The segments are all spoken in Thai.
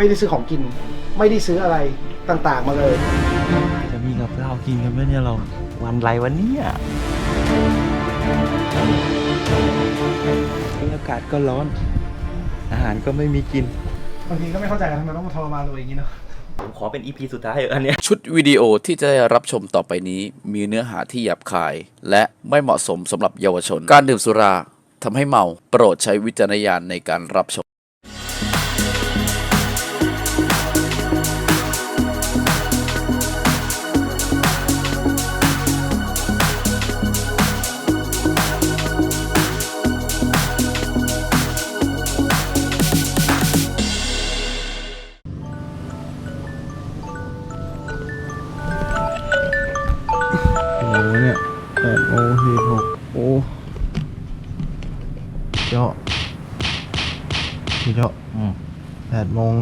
ไม่ได้ซื้อของกิน ไม่ได้ซื้ออะไรต่างๆ มาเลย จะมีกับข้าวกินกันไหมเนี่ยเราวันไรวันนี้อากาศก็ร้อน อาหารก็ไม่มีกิน บางทีก็ไม่เข้าใจกันทำไมต้องมาทรมานตัวเองอย่างนี้เนาะ ผมขอเป็นอีพีสุดท้ายเถอะอันเนี้ย ชุดวิดีโอที่จะได้รับชมต่อไปนี้ มีเนื้อหาที่หยาบคาย และไม่เหมาะสมสำหรับเยาวชน การดื่มสุราทำให้เมา โปรดใช้วิจารณญาณในการรับชม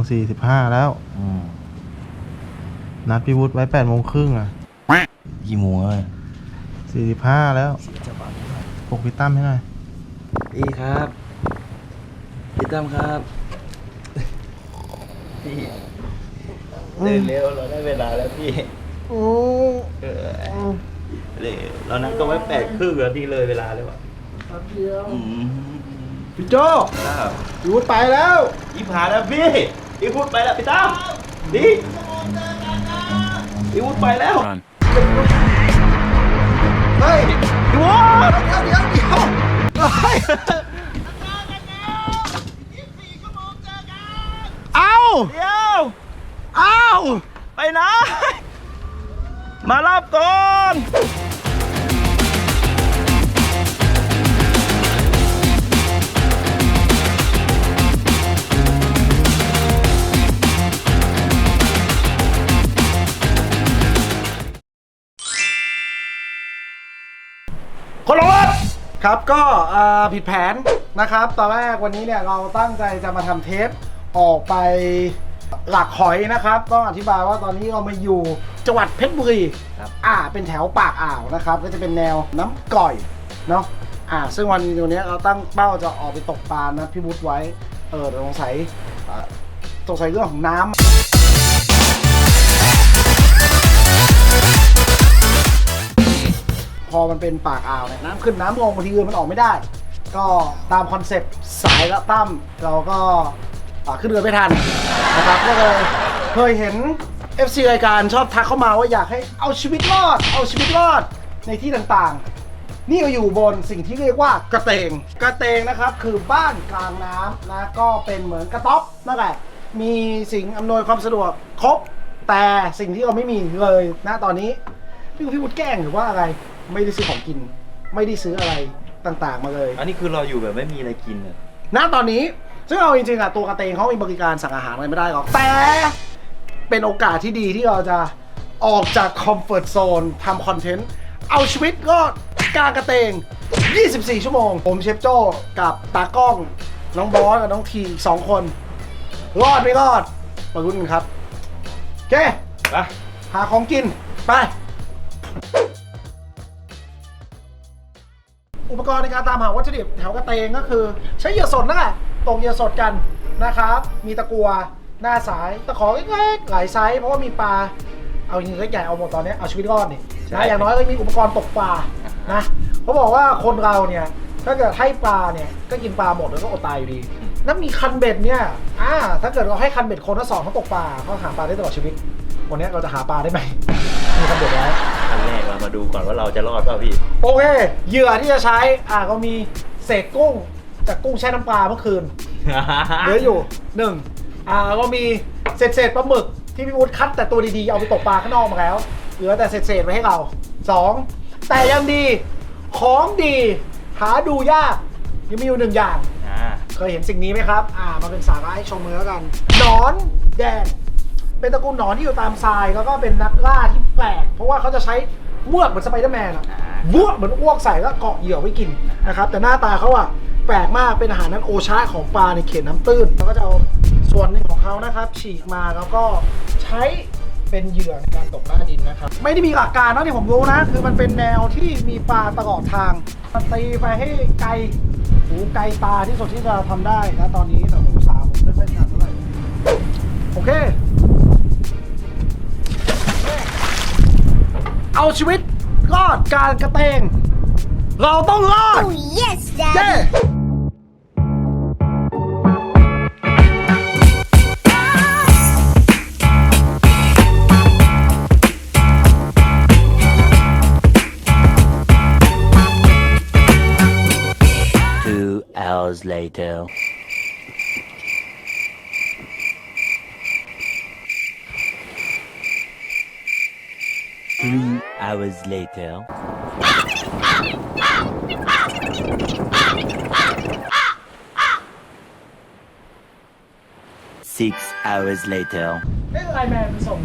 สี่สิบห้าแล้ว อืมนัดพี่วุฒิไว้แปดโมงครึ่งอะกี่โมงแล้วเนี่ยสี่สิบห้าแล้วปลุกพี่ตั้มให้หน่อยพี่ครับพี่ตั้มครับพี่เดินเร็วเราได้เวลาแล้วพี่โอ้เออเร็วเรานัดก็ไว้แปดครึ่งแล้วที่เลยเวลาแล้วอะเดียวอืมพี่โจครับพี่วุฒิไปแล้วพี่ผ่านแล้วพี่ พี่พูดไปแล้วพี่ตั้มดีพี่พูดไปแล้วเฮ้ยพี่วุฒิเดี๋ยวเดี๋ยวเดี๋ยวเฮ้ยเอาเดี๋ยวเอาไปไหนมารับก่อนคน ครับก็อ่าผิดแผนนะครับ ตอนแรกวันนี้เนี่ยเราตั้งใจจะมาทำเทปออกไปหลักหอยนะครับ ต้องอธิบายว่าตอนนี้เรามาอยู่จังหวัดเพชรบุรีครับอ่าเป็นแถวปากอ่าวนะครับ ก็จะเป็นแนวน้ำก่อยเนาะอ่า ซึ่งวันนี้ตัวเนี้ยเราตั้งเป้าจะออกไปตกปลานะพี่บุตไว้ เออแต่สงสัยอ่าสงสัยเรื่องของน้ำ พอมันเป็นปากอ่าวเนี่ยน้ำขึ้นน้ำลงบางทีเรือมันออกไม่ได้ ก็ตามคอนเซปต์สายละตั้มเราก็ขึ้นเรือไม่ทันนะครับก็เลยเคยเห็น FC รายการชอบทักเข้ามาว่าอยากให้เอาชีวิตรอด เอาชีวิตรอดในที่ต่างๆ นี่ก็อยู่บนสิ่งที่เรียกว่ากระเตง กระเตงนะครับคือบ้านกลางน้ำนะก็เป็นเหมือนกระต๊อบนั่นแหละมีสิ่งอำนวยความสะดวกครบ แต่สิ่งที่เราไม่มีเลยนะตอนนี้ พี่พี่วุฒิแกล้งหรือว่าอะไร ไม่ได้ซื้อของกิน ไม่ได้ซื้ออะไรต่างๆมาเลย อันนี้คือเราอยู่แบบไม่มีอะไรกินอะณตอนนี้ซึ่งเอาจริงๆอะตัวกระเตงเขามีบริการสั่งอาหารอะไรไม่ได้หรอกแต่ เป็นโอกาสที่ดีที่เราจะออกจากคอมฟอร์ทโซนทำคอนเทนต์ เอาชีวิตก็กลางกระเตง 24 ชั่วโมง ผมเชฟโจ้กับตากล้อง น้องบอสกับน้องทีอีกสองคน รอดไม่รอดมาลุ้นกันครับ โอเค ไป หาของกิน ไป อุปกรณ์ในการตามหาวัตถุดิบแถวกระเตงก็คือ ใช้เหยื่อสดนั่นแหละตกเหยื่อสดกันนะครับ มีตะกัวหน้าสายตะขอเล็กๆหลายไซส์เพราะว่ามีปลาเอาจริงๆก็ใหญ่เอาหมดตอนนี้เอาชีวิตรอดนี่นะอย่างน้อยก็มีอุปกรณ์ตกปลานะเขาบอกว่าคนเราเนี่ยถ้าเกิดให้ปลาเนี่ยก็กินปลาหมดแล้วก็อดตายอยู่ดีแล้วมีคันเบ็ดเนี่ยอ่าถ้าเกิดเราให้คันเบ็ดคนละสองเขาตกปลาเขาหาปลาได้ตลอดชีวิต วันนี้เราจะหาปลาได้ไหมมีคันเบ็ดแล้วอันแรกเรา มาดูก่อนว่าเราจะรอดเปล่าพี่ โอเค เหยื่อที่จะใช้อ่าก็มีเศษกุ้งจากกุ้งแช่น้ำปลาเมื่อคืน เหลืออยู่หนึ่งอ่าก็มีเศษเศษๆปลาหมึกที่พี่วุฒิคัดแต่ตัวดีๆ เอาไปตกปลาข้างนอกมาแล้ว เหลือแต่เศษเศษๆไว้ให้เราสองแต่ยังดีของดีหาดูยากยังมีอยู่หนึ่งอย่างอ่าเคยเห็นสิ่งนี้ไหมครับ อ่ามาเป็นสาระให้ชมมือแล้วกันหนอนแดง เป็นตระกูลหนอนที่อยู่ตามทรายแล้วก็เป็นนักล่าที่แปลก เพราะว่าเขาจะใช้ เมือกเหมือนสไปเดอร์แมนอะอ่าบวกเหมือนอ้วกใส่แล้วเกาะเหยื่อไว้กินนะครับแต่หน้าตาเขาอะแปลกมากเป็นอาหารนั้นโอชาของปลาในเขตน้ำตื้นแล้วก็จะเอาส่วนหนึ่งของเขานะครับ ฉีกมาแล้วก็ใช้เป็นเหยื่อในการตกหน้าดินนะครับไม่ได้มีหลักการนะที่ผมรู้นะ คือมันเป็นแนวที่มีปลาตลอดทางมันตีไปให้ไกลหูไกลตาที่สุดที่จะทำได้นะตอนนี้แต่ผมสาวผมไม่ค่อยถนัดเท่าไหร่ผโอเค เอาชีวิตรอดการกระเตง เราต้องรอด Oh, yes, เย้ Daddy. Two hours later. Three hours later. Six hours later. เอ้ยไลน์แมนมันส่ง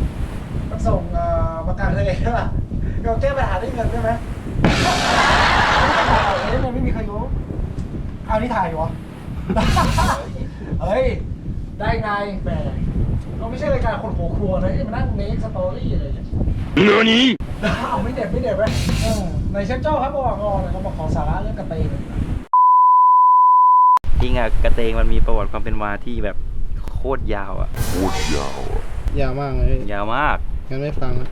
มันส่งเอ่อประกันเลยใช่ป่ะเราแก้ปัญหาด้วยเงินได้ไหมเอ้ยมันไม่มีใครรู้เอานี่ถ่ายเหรอ เฮ้ย ได้ไงแหม เราไม่ใช่รายการคนหัวครัวนะที่มานั่งเมคสตอรี่อะไรอย่างเงี้ยเนื้อนี้เอาไม่เด็ดไม่เด็ดไหมเออในเชฟเจ้าครับบอกงอเลยเขาบอกขอสาระเรื่องกระเตงจริงอะกระเตงมันมีประวัติความเป็นมาที่แบบโคตรยาวอะยาวมากเลยยาวมากงั้นไม่ฟังนะ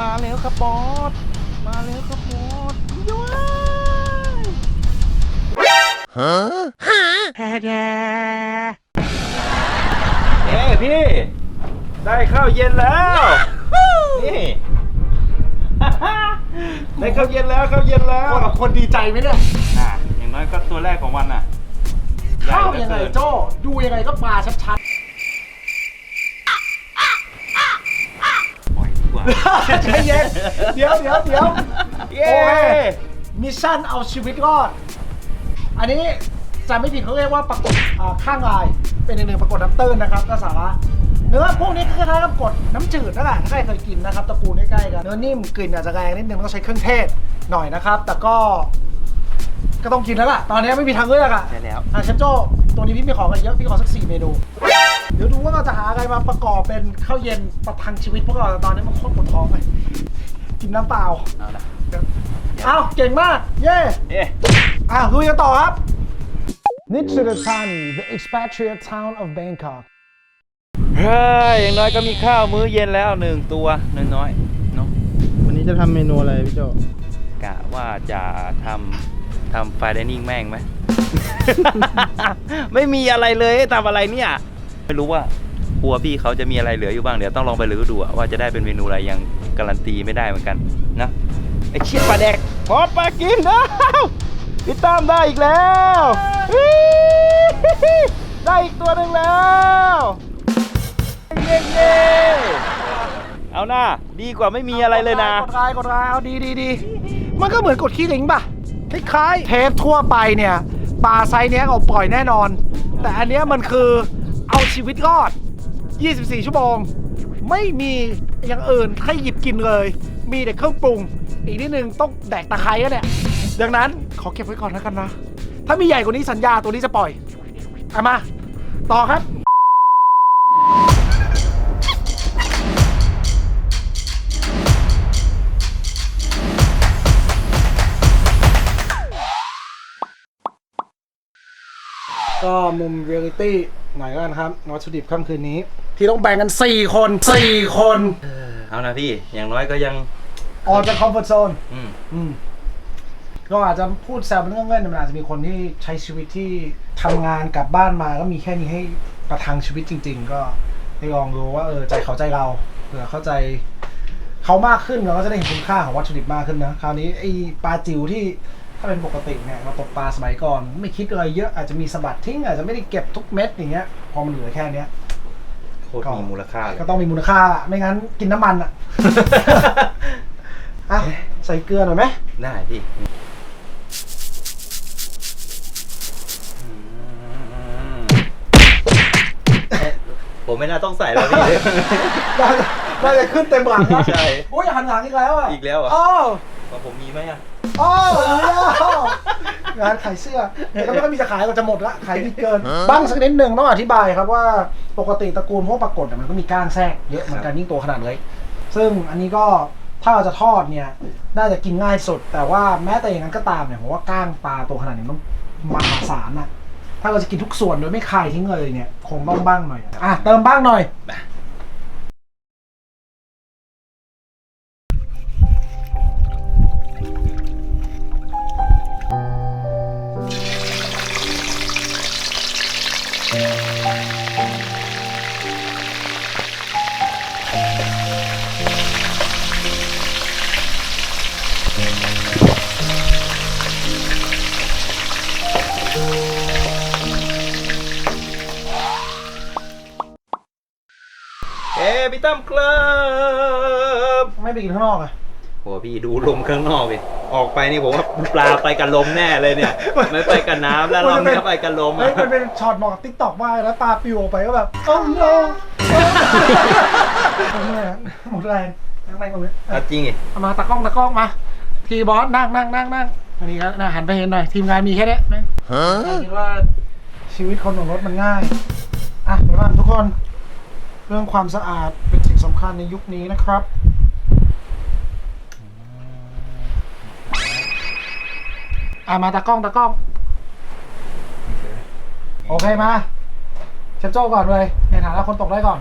มาแล้วครับบอส มาแล้วครับบอสย้เฮ้พี่ ได้ข้าวเย็นแล้ว นี่ ได้ข้าวเย็นแล้วข้าวเย็นแล้วคนคนดีใจไหมเนี่ย อะอย่างน้อยก็ตัวแรกของวันน่ะข้าวใหญ่ยังไงหลือเกินโจ้ดูยังไงก็ปลาชัดปล่อยดีกว่าๆ ใจเย็นเดี๋ยวเดี๋ยวเดี๋ยวเย้ โอเคมิชชั่นเอาชีวิตรอด อันนี้จะไม่ผิดเขาเรียกว่าปรากฏอ่าข้างลาย เป็นหนึ่งหนึ่งปรากฏน้ำตื้นนะครับก็สาระเนื้อพวกนี้ก็คล้ายๆกับกดน้ำจืดนั่นแหละถ้าใครเคยกินนะครับตระกูลใกล้ๆกันเนื้อนิ่มกลิ่นอาจจะแรงนิดนึงต้องใช้เครื่องเทศหน่อยนะครับ แต่ก็ ก็ต้องกินแล้วล่ะ ตอนนี้ไม่มีทางเลือกอะใช่แล้ว อะเชฟโจ้ตัวนี้พี่มีของกันเยอะพี่ขอสักสี่เมนู เดี๋ยวดูว่าเราจะหาอะไรมาประกอบเป็นข้าวเย็นประทังชีวิตพวกเราแต่ตอนนี้มันโคตรปวดท้องเลยกินน้ำเปล่าเอาละอ้าวเก่งมาก เย่เอ๊ะอ้าวลุยกันต่อครับ Nichiratan the expatriate town of Bangkok เฮ้ยอย่างน้อยก็มีข้าวมื้อเย็นแล้วหนึ่งตัวน้อยๆเนาะวันนี้จะทำเมนูอะไรพี่โจกะว่าจะทำทำไฟดิเนิ่งแม่งไหม ไม่มีอะไรเลยทำอะไรเนี่ย ไม่รู้ว่าครัวพี่เขาจะมีอะไรเหลืออยู่บ้างเดี๋ยวต้องลองไปรื้อดูอะว่าจะได้เป็นเมนูอะไรยังการันตีไม่ได้เหมือนกันนะไอเชี่ยปลาแดกพอปลากินนะพี่ตั้มได้อีกแล้วอี้ได้อีกตัวหนึ่งแล้วเย้เย้เอาหน้าดีกว่าไม่มีอะไรเลยนะกดไลค์กดไลค์เอาดีดีดีมันก็เหมือนกดขี้ลิงป่ะคล้ายๆเทปทั่วไปเนี่ยปลาไซส์เนี้ยเอาปล่อยแน่นอน แต่อันเนี้ยมันคือ เอาชีวิตรอด 24 ชั่วโมง ไม่มีอย่างอื่นให้หยิบกินเลย มีแต่เครื่องปรุง อีกนิดนึงต้องแดกตะไคร้แล้วเนี่ย ดังนั้นขอเก็บไว้ก่อนแล้วกันนะ ถ้ามีใหญ่กว่านี้สัญญาตัวนี้จะปล่อยเอามา ต่อครับ ก็มุมเรียลิตี้ หน่อยแล้วกันครับวัตถุดิบค่ำคืนนี้ ที่ต้องแบ่งกัน4คน4คนเอานะพี่อย่างน้อยก็ยังออกจากคอมฟอร์ทโซนอืมอืมก็อาจจะพูดแซวเป็นเรื่องเล่นๆแต่มันอาจจะมีคนที่ใช้ชีวิตที่ทำงานกลับบ้านมาก็มีแค่นี้ให้ประทังชีวิตจริง ๆ ก็ได้ลองดูว่าเออใจเขาใจเราเผื่อเข้าใจเขามากขึ้นเราก็จะได้เห็นคุณค่าของวัตถุดิบมากขึ้นนะ คราวนี้ไอ้ปลาจิ๋วที่ ถ้าเป็นปกติเนี่ยเราตกปลาสมัยก่อน ไม่คิดอะไรเยอะอาจจะมีสะบัดทิ้งอาจจะไม่ได้เก็บทุกเม็ดอย่างเงี้ยพอมันเหลือแค่เนี้ยโคตรมีมูลค่าเลยก็ต้องมีมูลค่าไม่งั้นกินน้ำมันอะอะใส่เกลือหน่อยไหมได้พี่เอ๊ะผมไม่น่าต้องใส่แล้วพี่น่าจะน่าจะขึ้นเต็มหลังนะใช่โอ้ยหันหลังอีกแล้วอะอีกแล้วเหรออ้าวว่าผมมีไหมอะ อ้าวอ้าวงานขายเสื้อแต่ก็ไม่ค่อยมีจะขายก็จะหมดละขายดีเกิน บ้างสักนิดหนึ่งต้องอธิบายครับว่าปกติตระกูลพวกปรากฏเนี่ยมันก็มีก้านแทรกเยอะเหมือนกันยิ่งตัวขนาดเล็กซึ่งอันนี้ก็ถ้าเราจะทอดเนี่ย น่าจะกินง่ายสุด แต่ว่าแม้แต่อย่างนั้นก็ตามเนี่ยผมว่าก้างปลาตัวขนาดนี้มันมหาศาลนะถ้าเราจะกินทุกส่วนโดยไม่คายทิ้งเลยเนี่ย คงต้องบ้างหน่อยอะเติมบ้างหน่อย ไม่ไปกินข้างนอกอะโหพี่ดูลมข้างนอกดิออกไปนี่ผมว่าปลาไปกับลมแน่เลยเนี่ย ไม่ไปกับน้ำแล้วรอบนี้ไปกับลมเฮ้ยอะมันเป็นช็อตเหมาะกับติ๊กต็อกมากแล้วปลาปิวออกไปก็แบบโอ้โหหมดแรงนั่งแรงตรงนี้เอาจริงดิเอามาตากล้องตากล้องมา ทีบอสนั่งนั่งนั่งนั่งอันนี้ครับนะหันไปเห็นหน่อย ทีมงานมีแค่เนี้ยแม่งคิดว่าชีวิตคนของรถมันง่าย อะเดี๋ยวมาทุกคน เรื่องความสะอาดเป็นสิ่งสำคัญในยุคนี้นะครับ อะมาตากล้องตากล้อง โอเคมาเชฟโจ้ก่อนเลย ในฐานะคนตกได้ก่อน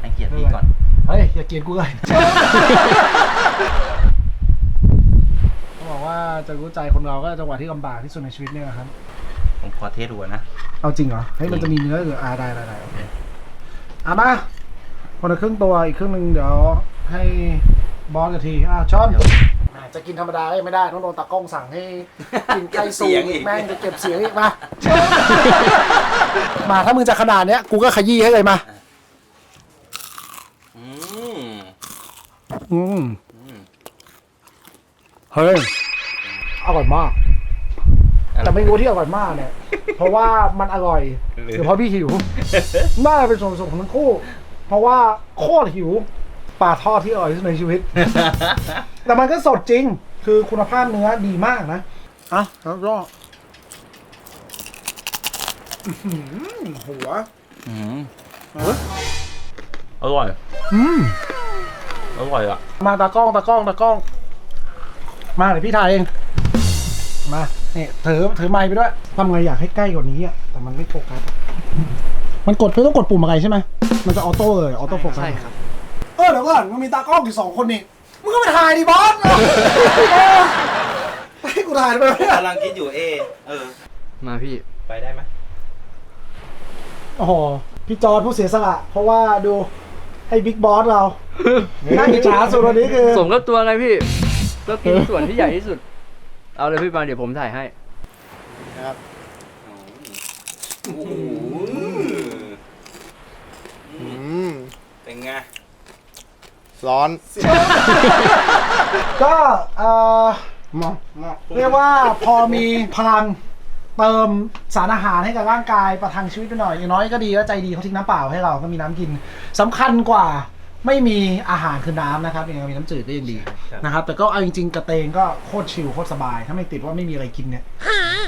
ให้เกียรติพี่ก่อน เฮ้ย อย่าเกลียดกูเลย เขาบอกว่าจะรู้ใจคนเราก็จังหวะที่ลำบากที่สุดในชีวิตเนี่ยนะครับ ผมขอเทสดูก่อนนะ เอาจริงเหรอ เฮ้ย มันจะมีเนื้อหรืออ่าได้ได้ได้โอเคอะมา คนละครึ่งตัวอีกครึ่งหนึ่งเดี๋ยวให้บอสกับทีอะช้อนอะ จะกินธรรมดาก็ยังไม่ได้ต้องโดนตากล้องสั่งให้กินใกล้สูงอีก แม่งจะเก็บเสียงอีกมา มาถ้ามึงจะขนาดเนี้ยกูก็ขยี้ให้เลยมา อืมอืมเฮ้ยอร่อยมาก แต่ไม่รู้ที่อร่อยมากเนี่ย เพราะว่ามันอร่อยหรือเพราะพี่หิว น่าจะเป็นส่วนผสมของทั้งคู่ เพราะว่าโคตรหิว ปลาทอดที่อร่อยที่สุดในชีวิต แต่มันก็สดจริง คือคุณภาพเนื้อดีมากนะ อะแล้วก็อื้อหือหัวอืมอร่อย อืม อร่อยอะ มาตากล้องตากล้องตากล้อง มาเดี๋ยวพี่ถ่ายเอง มาเนี่ยถือถือไมค์ไปด้วยทำไงอยากให้ใกล้กว่านี้อะ แต่มันไม่โฟกัสมันกดไม่ต้องกดปุ่มอะไรใช่ไหม มันจะออโต้เลย ออโต้โฟกัส ใช่ครับ เออเดี๋ยวก่อนมันมีตากล้องอยู่สองคนนี่มึงก็ไปถ่ายดิบอสเออให้กูถ่ายไปไหมเนี่ยกำลังคิดอยู่เอเออ มาพี่ ไปได้ไหมโอ้โหพี่จอร์ดผู้เสียสละ เพราะว่าดูให้บิ๊กบอสเราน่าอิจฉาสุดวันนี้คือสมกับตัวไงพี่ก็กินส่วนที่ใหญ่ที่สุด เอาเลยพี่บางเดี๋ยวผมถ่ายให้โอ้โหเป็นไง ร้อน ก็เอ่อเรียกว่าพอมีพลังเติมสารอาหารให้กับร่างกายประทังชีวิตไปหน่อยอย่างน้อยก็ดีว่าใจดีเขาทิ้งน้ำเปล่าให้เราก็มีน้ำกินสำคัญกว่า ไม่มีอาหารคือน้ำนะครับยังไงมีน้ำจืดก็ยังดีนะครับ แต่ก็เอาจริงๆกระเตงก็โคตรชิลโคตรสบาย ถ้าไม่ติดว่าไม่มีอะไรกินเนี่ย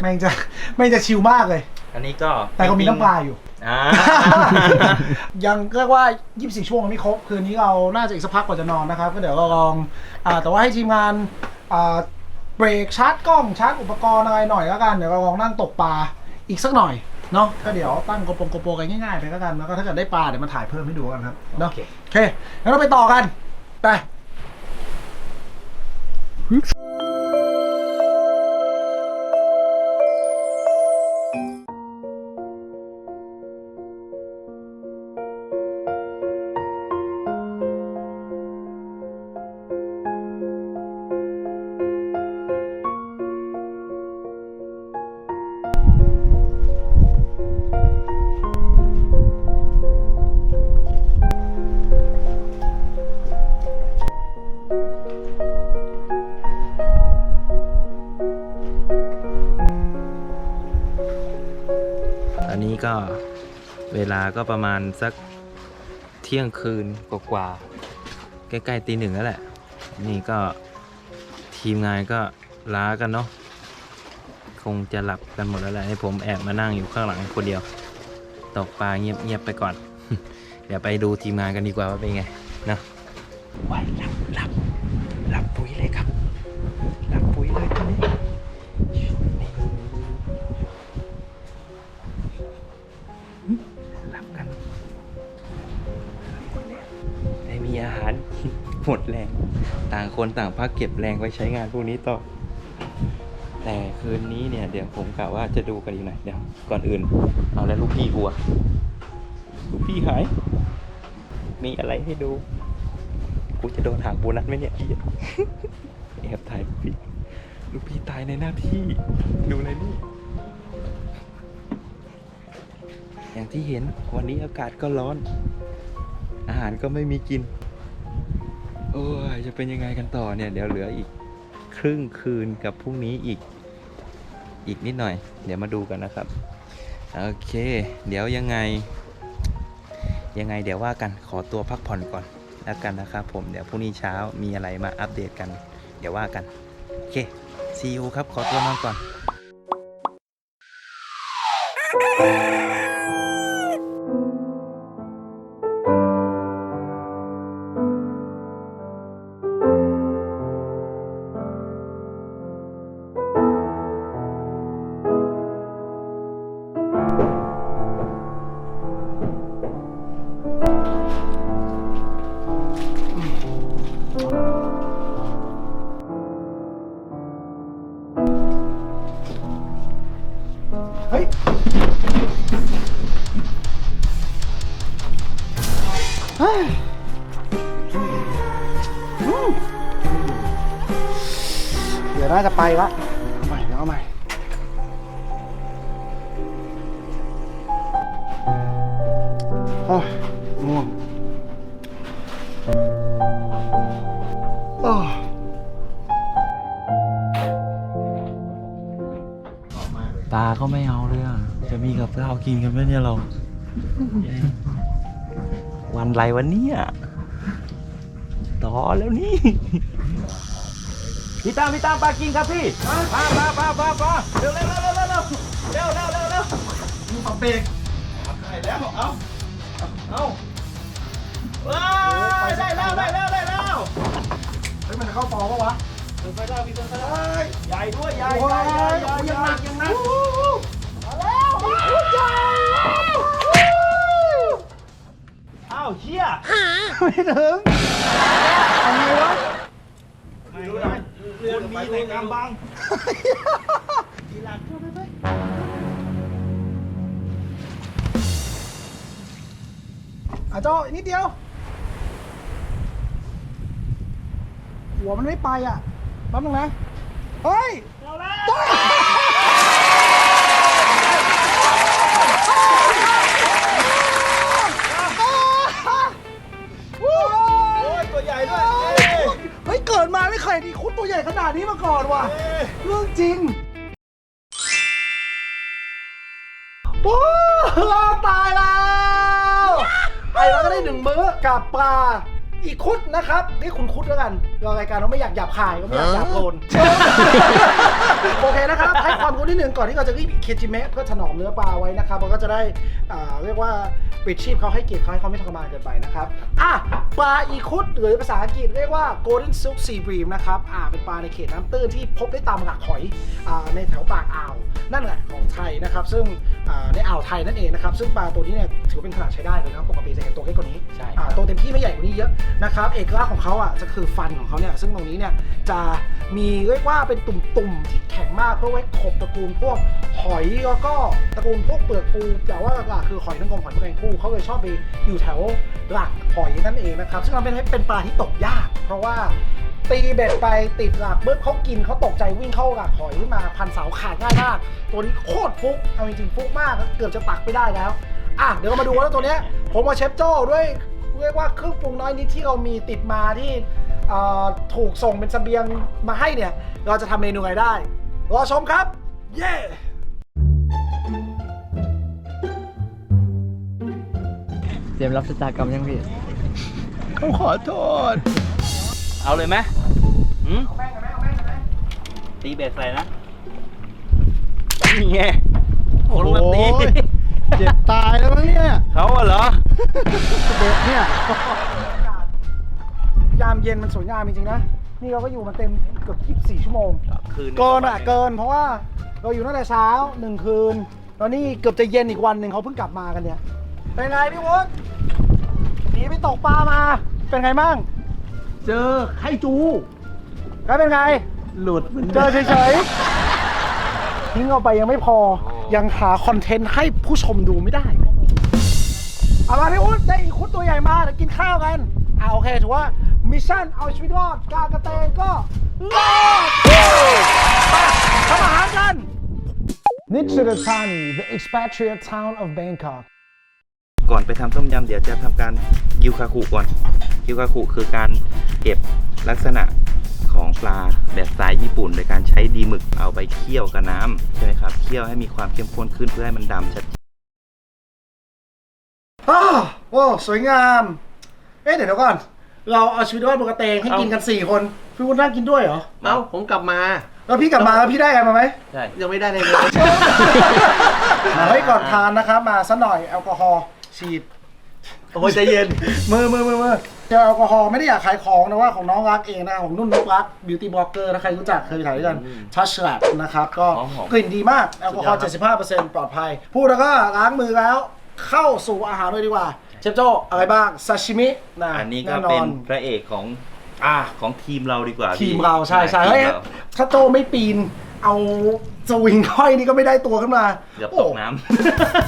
แม่งจะแม่งจะชิลมากเลย อันนี้ก็แต่ก็มีน้ำปลาอยู่ อ่า ยังเรียกว่า 24 ชั่วโมงไม่ครบ คืนนี้เราน่าจะอีกสักพักกว่าจะนอนนะครับ ก็เดี๋ยวเราลองอ่าแต่ว่าให้ทีมงานอ่าเบรกชาร์จกล้องชาร์จอุปกรณ์อะไรหน่อยแล้วกัน เดี๋ยวเราลองนั่งตกปลาอีกสักหน่อย เนาะก็เดี๋ยวตั้งกระโปรงกระโปรงกันง่ายๆไปแล้วกันแล้วก็ถ้าเกิดได้ปลาเดี๋ยวมาถ่ายเพิ่มให้ดูกันครับเนาะโอเค โอเคงั้นเราไปต่อกันไป ก็ประมาณสักเที่ยงคืนกว่าๆใกล้ๆตีหนึ่งแล้วแหละ นี่ก็ทีมงานก็ล้ากันเนาะคงจะหลับกันหมดแล้วแหละให้ผมแอบมานั่งอยู่ข้างหลังคนเดียว ตกปลาเงียบๆไปก่อน เดี๋ยวไปดูทีมงานกันดีกว่าว่าเป็นไงเนาะไว้หลับหลับหลับปุ๋ยเลยครับ หมดแรง ต่างคนต่างพักเก็บแรงไว้ใช้งานพวกนี้ต่อ แต่คืนนี้เนี่ย เดี๋ยวผมกะว่าจะดูกันอีกหน่อยเดี๋ยวก่อนอื่น เอาแล้วลูกพี่อัว ลูกพี่หาย มีอะไรให้ดู กูจะโดนหางโบนัสไหมเนี่ยไอ้เหี้ยแอบถ่ายพี่ ลูกพี่ตายในหน้าที่ ดูเลยนี่อย่างที่เห็นวันนี้อากาศก็ร้อน อาหารก็ไม่มีกิน โอ้ยจะเป็นยังไงกันต่อเนี่ย เดี๋ยวเหลืออีกครึ่งคืนกับพรุ่งนี้อีกอีกนิดหน่อย เดี๋ยวมาดูกันนะครับ โอเค เดี๋ยวยังไง ยังไงเดี๋ยวว่ากันขอตัวพักผ่อนก่อนแล้วกันนะครับผมเดี๋ยวพรุ่งนี้เช้ามีอะไรมาอัปเดตกัน เดี๋ยวว่ากัน โอเคซีอูครับ ขอตัวนอนก่อน เดี๋ยวน่าจะไปละเอาใหม่เดี๋ยวเอาใหม่โอ้ยง่วงโอ้ตาก็ไม่เอาเลยอะจะมีกับข้าวกินกันไหมเนี่ยเรา ไรวันนี้ต่อแล้วนี่พี่ตามพี่ตามปลากินครับพี่ปลาปลาปลาปลาปลาเร็วเร็วเร็วเร็วเร็วเร็วเร็วเร็วเร็วเร็วมึงปรับเบรกได้แล้วเอาเอาว้าวได้แล้วได้แล้วได้แล้วเฮ้ยมันจะเข้าฟอร์ปะวะไปได้พี่ต้นไปได้ใหญ่ด้วยใหญ่โอ้ใหญ่ใหญ่ยใหญ่ยังหนักยังหนักอ้าวเชี่ยไม่ถึงยังไงวะไม่รู้นะคนมีแต่กำบังอะโจอีกนิดเดียว หัวมันไม่ไปอะแป๊บนึงนะ เฮ้ย ตัวใหญ่ขนาดนี้มาก่อนว่ะเรื่องจริงโอ้รอดตายแล้วไอ้เราก็ได้หนึ่งมื้อกับปลา อีคุดนะครับนี่คุณคุดแล้วกันเรารายการเราไม่อยากหยาบคายก็ไม่อยากหยาบโลนโอเคนะครับให้ความรู้นิดนึงก่อนที่เราจะรีบเคจิเมะเพื่อถนอมเนื้อปลาไว้นะครับเราก็จะได้อ่าเรียกว่าปิดชีพเขาให้เกียรติเขาให้เขาไม่ทรมานเกินไปนะครับอะปลาอีคุดหรือภาษาอังกฤษเรียกว่า golden silk sea bream นะครับอ่าเป็นปลาในเขตน้ำตื้นที่พบได้ตามหลักหอยอ่าในแถวปากอ่าวนั่นแหละของไทยนะครับซึ่งอ่าในอ่าวไทยนั่นเองนะครับซึ่งปลาตัวนี้เนี่ยถือว่าเป็นขนาดใช้ได้เลยนะครับปกติจะเห็นตัวเล็กกว่านี้ใช่อ่าตัวเต็มที่ไม่ใหญ่กว่านี้เยอะนะครับเอกลักษณ์ของเขาอะจะคือฟันของเขาเนี่ยซึ่งตรงนี้เนี่ยจะมีเรียกว่าเป็นตุ่มๆที่แข็งมากเพื่อไว้ขบตระกูลพวกหอยแล้วก็ตระกูลพวกเปลือกปูแต่ว่าหลักๆคือหอยนางรมหอยแมลงภู่เขาเลยชอบไปอยู่แถวหลักหอยนั่นเองนะครับซึ่งมันเป็นเป็นปลาที่ตกยาก เพราะว่าตีเบ็ดไปติดหลักปุ๊บเขากินเขาตกใจวิ่งเข้าหลักหอยขึ้นมาพันเสาขาดง่ายมากตัวนี้โคตรฟุกเอาจริงๆฟุกมากเกือบจะตักไม่ได้แล้วอะเดี๋ยวมาดูว่าตัวเนี้ยผมมาเชฟโจ้ด้วย เรียกว่าเครื่องปรุงน้อยนิดที่เรามีติดมาที่เอ่อถูกส่งเป็นเสบียงมาให้เนี่ย เราจะทำเมนูอะไรได้ รอชมครับ เย้เตรียมรับชะตากรรมยังพี่เขาขอโทษ เอาเลยไหมหืมเอาแม่งเอาแม่งเอาแม่งเอาแม่งตีเบ็ดใส่นะ นี่ไงคนมาตีโอ้ยเจ็บตายแล้วมั้งเนี่ย เขาอะเหรอ เด็กเนี่ย ยามเย็นมันสวยงามจริงๆนะ นี่เราก็อยู่มาเต็มเกือบ24 ชั่วโมง คืนเกินอะเกินเพราะว่าเราอยู่ตั้งแต่เช้าหนึ่งคืนแล้วนี่เกือบจะเย็นอีกวันหนึ่งเขาเพิ่งกลับมากันเนี่ย เป็นไงพี่วุฒิหนีไปตกปลามา เป็นไงมั่งเจอไข่จู แล้วเป็นไง หลุดมันเจอเฉยๆทิ้งเอาไปยังไม่พอ ยังหาคอนเทนต์ให้ผู้ชมดูไม่ได้ เอามาพี่อุ๊ดได้อีกคุดตัวใหญ่มาเดี๋ยวกินข้าวกัน อ่าโอเคถือว่ามิชชั่นเอาชีวิตรอดการกระเตงก็รอดไปทำอาหารกัน Nichirutani the expatriate town of Bangkok ก่อนไปทำต้มยำเดี๋ยวจะทำการกิวคาคุก่อนกิวคาคุคือการเก็บลักษณะของปลาแบบสายญี่ปุ่น โดยการใช้ดีหมึกเอาไปเคี่ยวกับน้ำใช่ไหมครับเคี่ยวให้มีความเข้มข้นขึ้นเพื่อให้มันดำชัด อ้าวโอ้สวยงาม เอ๊ะเดี๋ยวเดี๋ยวก่อน เราเอาชีวิตรอดบนกระเตงให้กินกัน4คน พี่วุฒินั่งกินด้วยเหรอ เอ้าผมกลับมาแล้วพี่กลับมาแล้วพี่ได้อะไรมาไหม ใช่ยังไม่ได้เลยเลยเฮ้ยก่อนทานนะครับมาสักหน่อยแอลกอฮอล์ฉีด โอ้ยใจเย็น มือมือมือมือเจลแอลกอฮอล์ไม่ได้อยากขายของนะว่าของน้องรักเองนะของนุ่นนกรักบิวตี้บล็อกเกอร์ถ้าใครรู้จักเคยถ่ายด้วยกันทัชแลบนะครับ ก็หอมหอมกลิ่นดีมากแอลกอฮอล์75%ปลอดภัย พูดแล้วก็ล้างมือแล้ว เข้าสู่อาหารเลยดีกว่า เชฟโจ้อะไรบ้างซาชิมินะอันนี้ก็แน่นเป็อนนพระเอกของอ่าของทีมเราดีกว่าทีมพี่เราใช่ใช่ทีมเฮ้ยเราถ้าโจไม่ปีน เอาสวิงห้อยนี่ก็ไม่ได้ตัวขึ้นมาเกือบโอ้ตกน้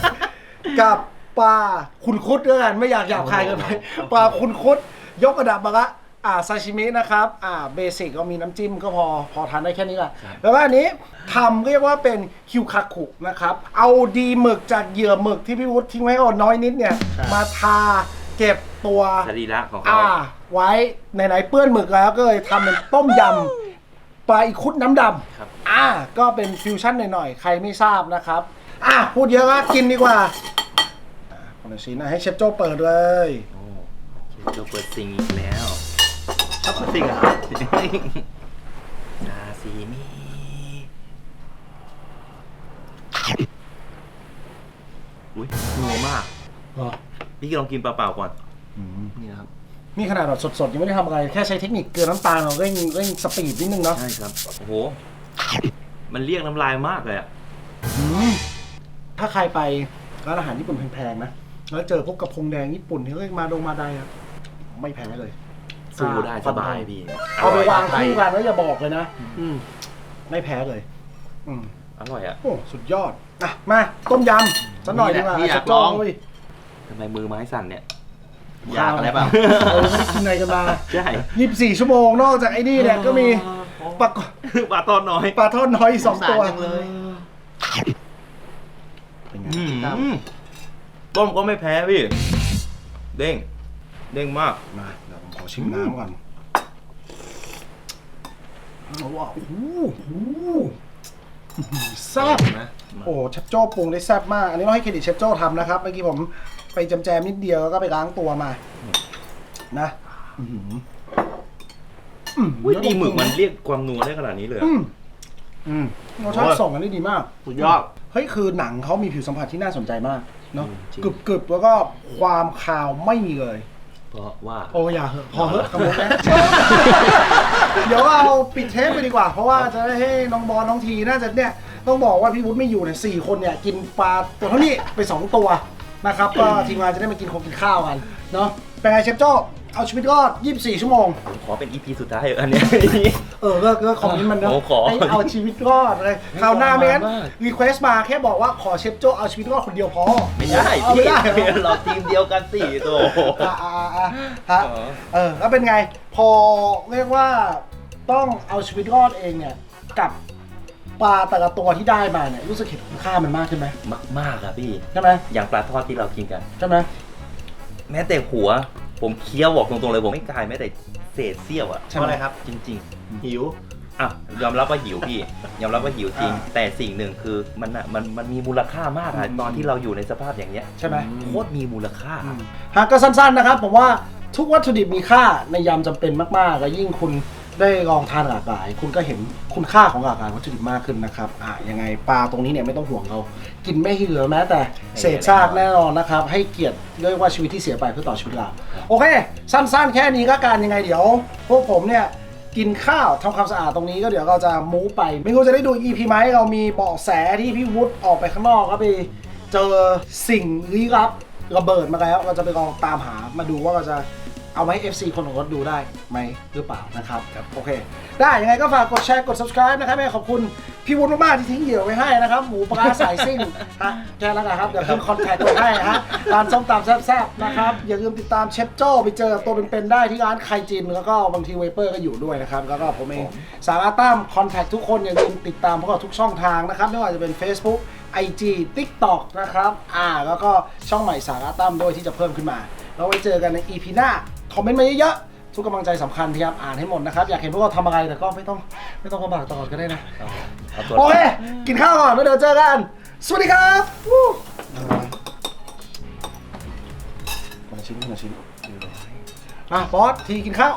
ำกับปลาคุณคุดด้วยกันไม่อยากหยาบคายเกันไปปลาคุณคุดยกระดับมาละ อ่าซาชิมินะครับอ่าเบสิกก็มีน้ำจิ้มก็พอพอทานได้แค่นี้แหละแล้วก็อันนี้ทำเรียกว่าเป็นคิวคาคุนะครับ เอาดีหมึกจากเหยื่อหมึกที่พี่วุฒิทิ้งไว้ก่อนน้อยนิดเนี่ยมาทาเก็บตัวสรีระของเขาอ่าไว้ไหนๆเปื้อนหมึกแล้วก็เลยทำเป็นต้มยำปลาอีคุดน้ำดครับำอ่าก็เป็นฟิวชั่นหน่อยๆ ใครไม่ทราบนะครับ อะพูดเยอะก็กินดีกว่าอ่าคนละชิ้นนะให้เชฟโจ้เปิดเลย โอ้เราเปิดซิงอีกแล้ว ชอบเปิดซิงเหรอะนาซีมีอุ้ยนัวมากพี่ลองกินเปล่าๆก่อน นี่นะครับ นี่ขนาดแบบสดๆยังไม่ได้ทำอะไร แค่ใช้เทคนิคเกลือน้ำตาลเราเร่งเร่งสปีดนิดนึงเนาะใช่ครับ โอ้โห มันเรียกน้ำลายมากเลยอะอืมถ้าใครไปร้านอาหารญี่ปุ่นแพงๆนะแล้วเจอพวกกระพงแดงญี่ปุ่นที่เรียกมาดงมาไดอะไม่แพ้เลย สู้ได้สบายพี่เอาไปวางอร่อยคู่กันแล้วอย่าบอกเลยนะอืมไม่แพ้เลย อืมอร่อยอะโอ้สุดยอดอะมาต้มยำสักหน่อยดีกว่านี่แหละที่อยากเชฟโจ้ลองเว้ยทำไมมือไม้สั่นเนี่ยอยากอะไรเปล่าเออไม่ได้กินอะไรกันมาใช่ยี่สิบสี่ชั่วโมงนอกจากไอ้นี่เนี่ยก็มีปลาปลาตอนน้อยปลาทอดน้อยอีกสองตัวสงสารจังเลยเป็นไงอืมครับต้มก็ไม่แพ้พี่ เด้ง เด้งมากมาเดี๋ยวผมขอ ชิมน้ำก่อนเอาว่ะโอ้โหโอ้โหแซ่บนะโอ้เชฟโจ้ปรุงได้แซ่บมาก อันนี้ต้องให้เครดิตเชฟโจ้ทำนะครับ เมื่อกี้ผมไปจำแจมนิดเดียวแล้วก็ไปล้างตัวมา นะอื้อหืออืมอุ้ยดีหมึกมันเรียกความนัวได้ขนาดนี้เลยเหรอือมอืมรสชาติส่งกันได้ดีมากสุดยอดเฮ้ยคือหนังเขามีผิวสัมผัสที่น่าสนใจมากเนาะอืมจริงกรึบกรึบๆแล้วก็ความคาวไม่มีเลยเพ ราะว่า โอ้อย่าเหอะพอเหอะคำนี้นะเดี๋ยวเอาปิดเทปไปดีกว่า เพราะว่าจะได้ให้น้องบอลน้องทีน่าจะเนี่ยต้องบอกว่าพี่วุฒิไม่อยู่เนี่ยสี่คนเนี่ยกินปลาตัวเท่านี้ไปสองตัวนะครับก็ทีมงานจะได้มากินของกินข้าวกันเนาะเป็นไงเชฟโจ้ เอาชีวิตรอด 24 ชั่วโมง ผมขอเป็นอีพีสุดท้ายเถอะอันเนี้ย เออก็ก็คอมเมนต์มันเนอะโอ้ขอให้เอาชีวิตรอดเลยคราวหน้าไม่งั้นมาก รีเควสมาแค่บอกว่าขอเชฟโจ้เอาชีวิตรอดคนเดียวพอไม่ได้เอาพี่ไม่ได้เหรอเราทีมเดียวกันสิโตอ่าอ่าอ่าฮะอ๋อเออแล้วเป็นไง พอเรียกว่าต้องเอาชีวิตรอดเองเนี่ยกับปลาแต่ละตัวที่ได้มาเนี่ยรู้สึกเห็นคุณค่ามันมากขึ้นไหมมากมากอะพี่ ใช่ไหมอย่างปลาทอดที่เรากินกัน ใช่ไหมแม้แต่หัว ผมเคี้ยวบอกตรงๆเลยผมไม่กลายแม้แต่เศษเสี้ยวอะใช่ไหมเพราะอะไรครับ จริง หิว ๆอะยอมรับว่าหิวพี่ ยอมรับว่าหิวจริงแต่สิ่งหนึ่งคือมันอะมันมันมีมูลค่ามากอะตอนที่เราอยู่ในสภาพอย่างเงี้ยใช่ไหม โคตรมีมูลค่า ฮะก็สั้นๆนะครับผมว่าทุกวัตถุดิบมีค่าในยามจำเป็นมากๆ และยิ่งคุณ ได้ลองทานหลากหลาย คุณก็เห็นคุณค่าของหลากหลายวัตถุดิบมากขึ้นนะครับอ่ายังไงปลาตรงนี้เนี่ยไม่ต้องห่วงเรากินไม่เหลือแม้แต่เศษซากแน่นอนนะครับ ให้เกียรติด้วยว่าชีวิตที่เสียไปเพื่อต่อชีวิตเราโอเค สั้นๆ แค่นี้ก็การยังไงเดี๋ยว พวกผมเนี่ยกินข้าวทำความสะอาดตรงนี้ก็เดี๋ยวเราจะมูฟไป ไม่รู้จะได้ดู EP ไหมเรามีเบาะแสที่พี่วุฒิออกไปข้างนอกก็ไปเจอสิ่งลี้ลับระเบิดมาแล้วเราจะไปลองตามหามาดูว่าเราจะ เอาไว้ FC คนของรถดูได้ไหมหรือเปล่านะครับครับโอเค ได้ยังไงก็ฝากกดแชร์กด subscribe นะครับแม่ขอบคุณพี่วุฒิมากๆที่ทิ้งเหยื่อไว้ให้นะครับ หมูปลาสายซิ่งฮะแค่นั้นนะครับ เดี๋ยวขึ้นคอนแทคไว้ให้ฮะร้านส้มตำแซ่บๆนะครับ อย่าลืมติดตามเชฟโจ้ไปเจอตัวเป็นๆได้ที่ร้านไคจิน แล้วก็บางทีเวเปอร์ก็อยู่ด้วยนะครับ แล้วก็ผมเองสาระตั้มคอนแทคทุกคนอย่าลืมติดตามพวกเราทุกช่องทางนะครับไม่ว่าจะเป็น Facebook IG TikTok นะครับอ่าแล้วก็ช่องใหม่สาระตั้มด้วยที่จะเพิ่มขึ้นมาแล้วไว้เจอกันใน EP หน้า คอมเมนต์มาเยอะๆทุกกำลังใจสำคัญพยายามอ่านให้หมดนะครับ อยากเห็นพวกเราทำอะไรแต่ก็ไม่ต้องไม่ต้องลำบากตลอดก็ได้นะ เอาตัวโอเค กินข้าวก่อนแล้วเดี๋ยวเจอกัน สวัสดีครับวู้มาชิ้นมาชิ้นอะบอสทีกินข้าว